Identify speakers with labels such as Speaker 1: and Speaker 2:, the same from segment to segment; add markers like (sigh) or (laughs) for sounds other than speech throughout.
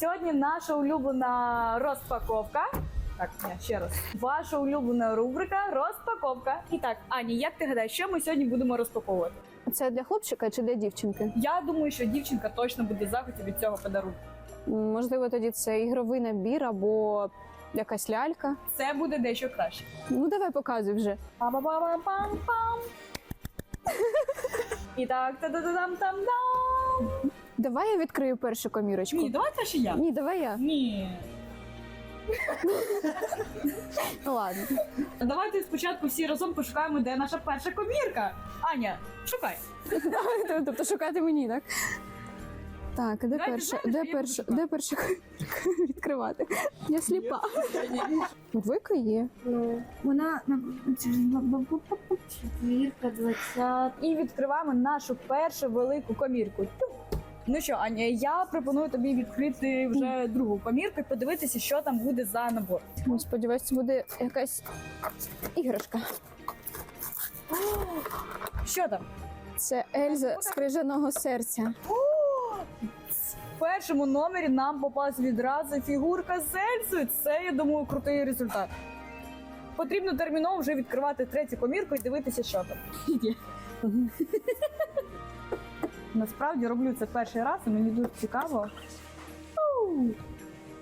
Speaker 1: Сьогодні наша улюблена розпаковка. Так, ні, ще раз. Ваша улюблена рубрика розпаковка. І так, Ані, як ти гадаєш, що ми сьогодні будемо розпаковувати?
Speaker 2: Це для хлопчика чи для дівчинки?
Speaker 1: Я думаю, що дівчинка точно буде в захваті від цього подарунку.
Speaker 2: Можливо, тоді це ігровий набір або якась лялька.
Speaker 1: Це буде дещо краще.
Speaker 2: Ну давай показуй вже.
Speaker 1: Па-па-па-пам-пам. І так, та-да-да-дам там дам
Speaker 2: Давай я відкрию першу комірочку.
Speaker 1: Ні, давайте ще я.
Speaker 2: Ні, давай я.
Speaker 1: Ні.
Speaker 2: Ну ладно.
Speaker 1: Давайте спочатку всі разом пошукаємо, де наша перша комірка. Аня, шукай.
Speaker 2: Тобто шукати мені, так? Так, де
Speaker 1: Давайте
Speaker 2: перша?
Speaker 1: знаєш,
Speaker 2: Де
Speaker 1: я
Speaker 2: перша?
Speaker 1: буду
Speaker 2: Де перша відкривати? Я сліпа. Двойка є.
Speaker 3: Ну, вона четвірка, двадцять.
Speaker 1: І відкриваємо нашу першу велику комірку. Тю. Ну що, Аня, я пропоную тобі відкрити вже другу комірку і подивитися, що там буде за набор.
Speaker 2: Ну, Сподіваюсь, це буде якась іграшка.
Speaker 1: Що там?
Speaker 2: Це Ельза з крижаного серця.
Speaker 1: В першому номері нам попалась відразу фігурка з Ельзою. Це, я думаю, крутий результат. Потрібно терміново вже відкривати третю комірку і дивитися, що там. Насправді роблю це перший раз, і мені дуже цікаво.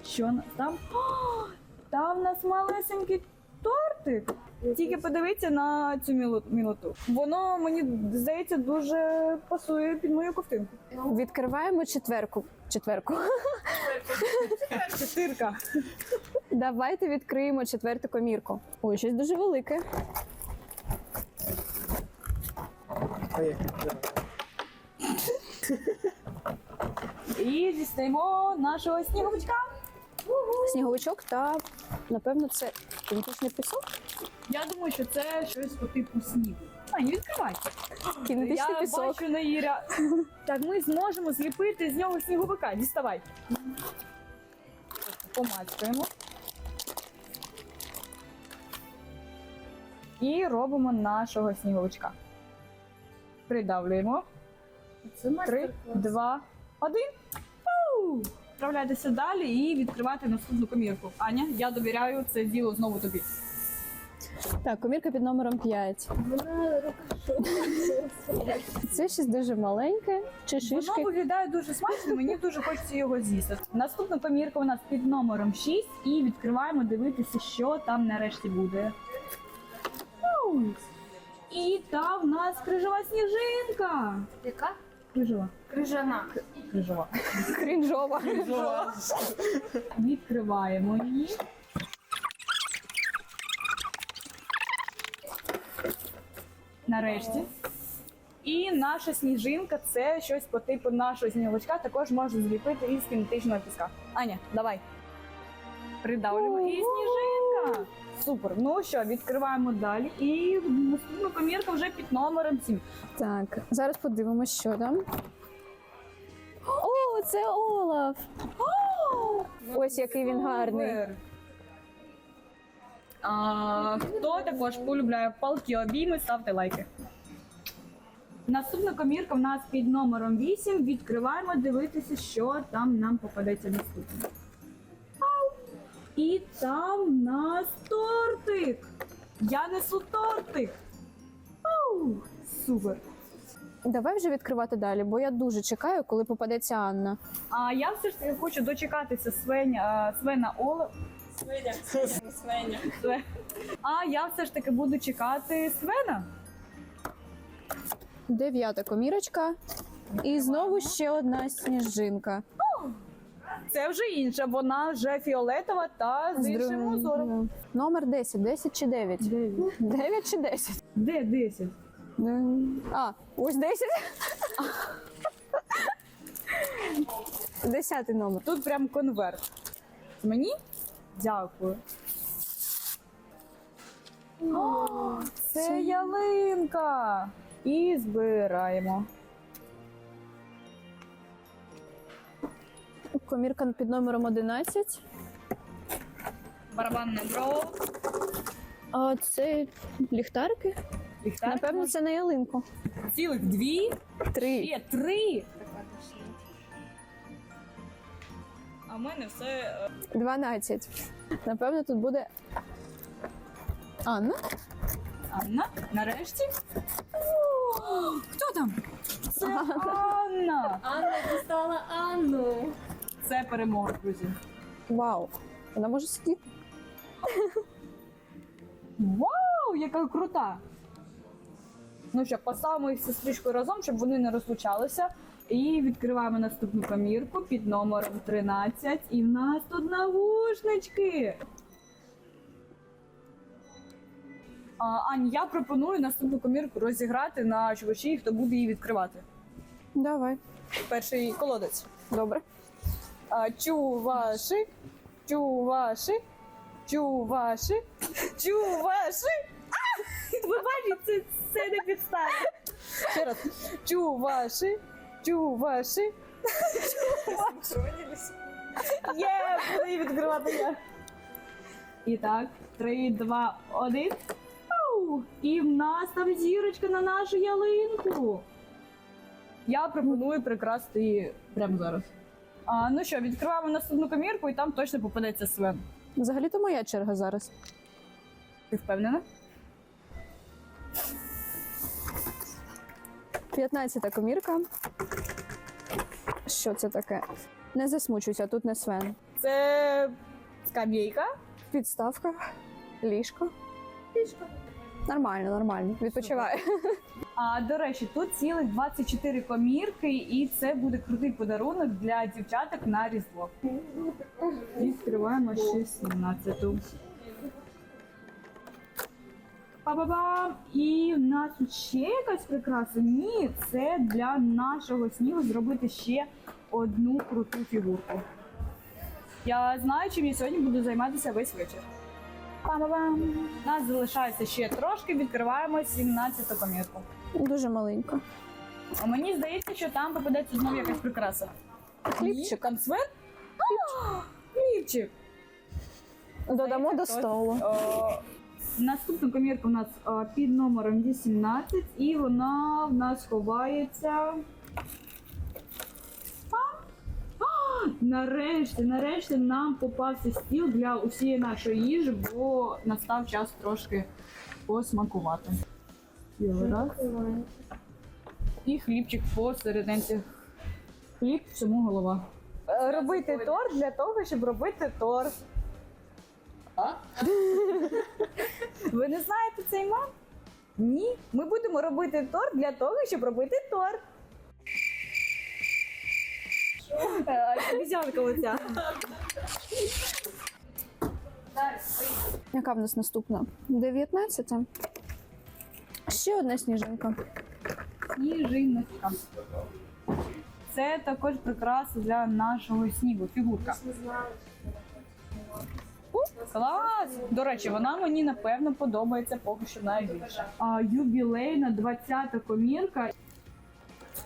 Speaker 1: Що там? О, там в нас малесенький тортик. Тільки подивіться на цю міло- мілоту. Воно мені здається дуже пасує під мою ковтинку.
Speaker 2: Відкриваємо четверку. Четверку.
Speaker 1: Чотирка.
Speaker 2: Давайте відкриємо четверту комірку. Ой, щось дуже велике.
Speaker 1: І дістаємо нашого сніговичка.
Speaker 2: Сніговичок та напевно це кінетичний пісок.
Speaker 1: Я думаю, що це щось по типу снігу. А, не відкривайте.
Speaker 2: Кінетичний
Speaker 1: Я
Speaker 2: пісок.
Speaker 1: бачу на Іря. Так, ми зможемо зліпити з нього сніговика. Діставай. Помацькаємо. І робимо нашого сніговичка. Придавлюємо.
Speaker 3: Це
Speaker 1: Три, два, один. Пау! Вправляйтеся далі і відкривати наступну комірку. Аня, я довіряю це діло знову тобі.
Speaker 2: Так, комірка під номером 5.
Speaker 3: Вона рука
Speaker 2: Це щось дуже маленьке. Чи
Speaker 1: Воно виглядає дуже смачно, мені дуже хочеться його з'їсти. Наступна комірка у нас під номером 6 і відкриваємо дивитися, що там нарешті буде. І там в нас крижова сніжинка.
Speaker 3: Яка?
Speaker 1: Крижова.
Speaker 3: Крижана.
Speaker 1: Крижова.
Speaker 2: Крінжова.
Speaker 1: Відкриваємо її. Нарешті. І наша сніжинка це щось по типу нашого сніговичка, також можна зліпити із кінетичного піска. Аня, давай. Придавлюємо. І сніжинка. Супер. Ну що, відкриваємо далі. І наступна комірка вже під номером 7.
Speaker 2: Так, зараз подивимось, що там. О, це Олаф! Ось який він гарний.
Speaker 1: А, хто також полюбляє палки обійми, ставте лайки. Наступна комірка в нас під номером 8. Відкриваємо дивитися, що там нам попадеться наступне. І там в нас тортик. Я несу тортик. Ау! Супер.
Speaker 2: Давай вже відкривати далі, бо я дуже чекаю, коли попадеться Анна.
Speaker 1: А я все ж таки хочу дочекатися Свеня, Свена Оле. Све- А я все ж таки буду чекати Свена.
Speaker 2: Дев'ята комірочка. І знову ще одна сніжинка.
Speaker 1: Це вже інша, вона вже фіолетова та з іншим узором.
Speaker 2: Номер 10. 10 чи 9? 9 чи 10?
Speaker 1: Де 10?
Speaker 2: А, ось 10. Десятий номер.
Speaker 1: Тут прям конверт. Мені? Дякую. О, це ялинка. І збираємо.
Speaker 2: Комірка під номером 11.
Speaker 1: Барабанне бро.
Speaker 2: А це ліхтарики?
Speaker 1: Ліхтар.
Speaker 2: Напевно, це на ялинку.
Speaker 1: цілих дві.
Speaker 2: Три.
Speaker 1: Є три. А в мене все е,
Speaker 2: 12. Напевно, тут буде. Анна?
Speaker 1: Анна. Нарешті. О, Хто там? Це (laughs) Анна.
Speaker 3: Анна дістала Анну.
Speaker 1: Це перемога, друзі.
Speaker 2: Вау! Вона може сидіти.
Speaker 1: Вау, яка крута! Ну що, поставимо їх сестричкою разом, щоб вони не розлучалися. І відкриваємо наступну комірку під номером 13. І в нас тут навушнички. А, Ань, я пропоную наступну комірку розіграти на чувачі, хто буде її відкривати.
Speaker 2: Давай.
Speaker 1: Перший колодець.
Speaker 2: Добре.
Speaker 1: А, чуваши, чуваши, чуваши, чуваши. Ви бачите, це, це не підстава. Ще раз. Чуваши, чуваши. Є, буду її відкривати я. І так, три, два, один. Ау! І в нас там зірочка на нашу ялинку. Я пропоную прикрасти її прямо зараз. А, ну що, відкриваємо наступну комірку, і там точно попадеться Свен.
Speaker 2: Взагалі-то моя черга зараз.
Speaker 1: Ти впевнена?
Speaker 2: 15 комірка. Що це таке? Не засмучуйся, тут не Свен.
Speaker 1: Це скам'яйка.
Speaker 2: Підставка, ліжко. Ліжко. Нормально, нормально. Відпочивай.
Speaker 1: А до речі, тут цілих 24 комірки, і це буде крутий подарунок для дівчаток на різдво. Відкриваємо ще 17-ту. Па-ба-бам! І в нас тут ще якась прикраса. Ні, це для нашого снігу зробити ще одну круту фігурку. Я знаю, чим я сьогодні буду займатися весь вечір. Па-ба-бам! У нас залишається ще трошки, відкриваємо 17-ту комірку.
Speaker 2: Дуже маленько.
Speaker 1: А мені здається, що там попадеться знову якась прикраса.
Speaker 2: Хлібчик.
Speaker 1: Там Хлібчик.
Speaker 2: Додамо до столу.
Speaker 1: Наступна комірка у нас о, під номером 18, і вона в нас ховається. А? А, Нарешті, нарешті нам попався стіл для усієї нашої їжі, бо настав час трошки посмакувати. Раз. І хлібчик посерединці. Хліб всьому голова. Робити торт для того, щоб робити торт. Ви не знаєте цей мем? Ні. Ми будемо робити торт для того, щоб робити торт. Обіцянка оця.
Speaker 2: Яка в нас наступна? 19. Ще одна сніжинка.
Speaker 1: Сніжиночка. Це також прикраса для нашого снігу. Фігурка. Клас! До речі, вона мені напевно подобається поки що найбільше. А, юбілейна 20-та комірка.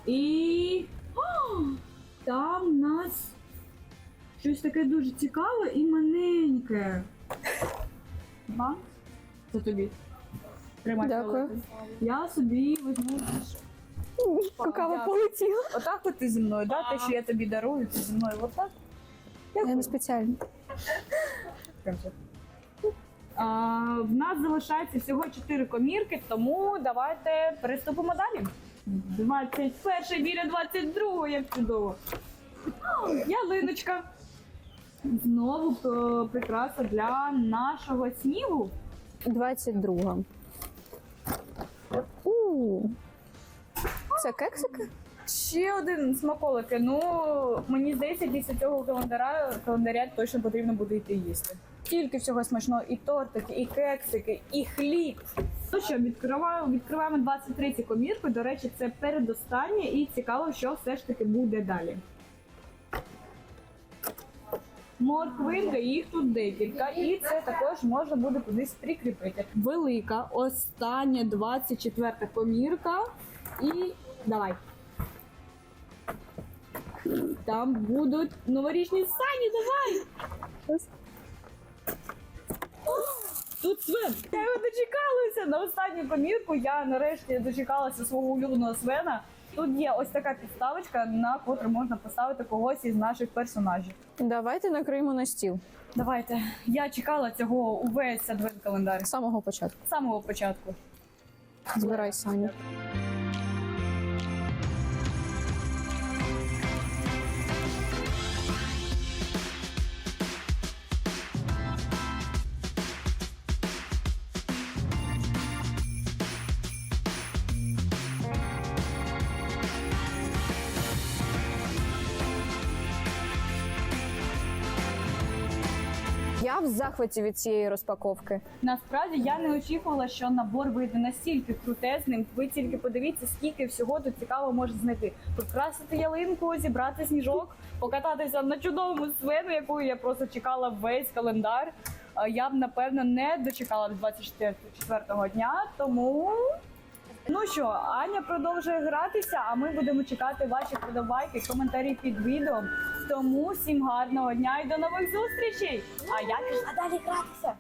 Speaker 1: І О, там у нас щось таке дуже цікаве і маленьке. Ба? Це тобі. Тримай.
Speaker 2: Дякую.
Speaker 1: Я собі візьму.
Speaker 2: Какава полетіла.
Speaker 1: Отак от ти зі мною, да? Те, що я тобі дарую, ти зі мною отак.
Speaker 2: Я не спеціально.
Speaker 1: А, в нас залишається всього 4 комірки, тому давайте приступимо далі. 21 біля 22, як чудово. Ялиночка. Знову е, прикраса для нашого снігу.
Speaker 2: 22. У. Це кексики?
Speaker 1: Ще один смаколики. Ну мені здається, після цього календаря календаря точно потрібно буде йти їсти. Стільки всього смачного, і тортики, і кексики, і хліб. Ну що, відкриваю, відкриваємо 23 комірку. До речі, це передостаннє, і цікаво, що все ж таки буде далі. Морквинка, їх тут декілька, і це також можна буде кудись прикріпити. Велика, остання 24 та комірка. І давай. Там будуть новорічні сані, давай! Тут свин. Я його дочекалася на останню комірку. Я нарешті дочекалася свого улюбленого Свена. Тут є ось така підставочка, на котру можна поставити когось із наших персонажів.
Speaker 2: Давайте накриємо на стіл
Speaker 1: Давайте. Я чекала цього увесь адвент календар
Speaker 2: з самого початку.
Speaker 1: з самого початку.
Speaker 2: Збирай Саню. Я в захваті від цієї розпаковки.
Speaker 1: Насправді я не очікувала, що набор вийде настільки крутезним. Ви тільки подивіться, скільки всього тут цікаво може знайти. Прикрасити ялинку, зібрати сніжок, покататися на чудовому свину, яку я просто чекала весь календар. Е, Я б напевно не дочекала до 24-го дня, тому. Ну що, Аня продовжує гратися, а ми будемо чекати ваші подобайки, коментарі під відео. Тому всім гарного дня і до нових зустрічей! А я пішла далі гратися.